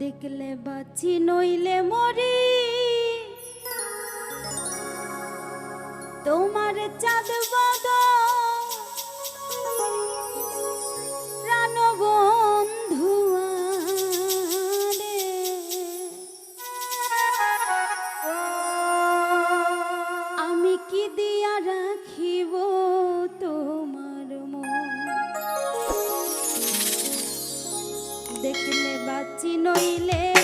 দেখলে বাঁচি নইলে মরি তোমার চাঁদ আরে। আমি কি দিয়া রাখিব তোমার দেখলে বাঁচি নইলে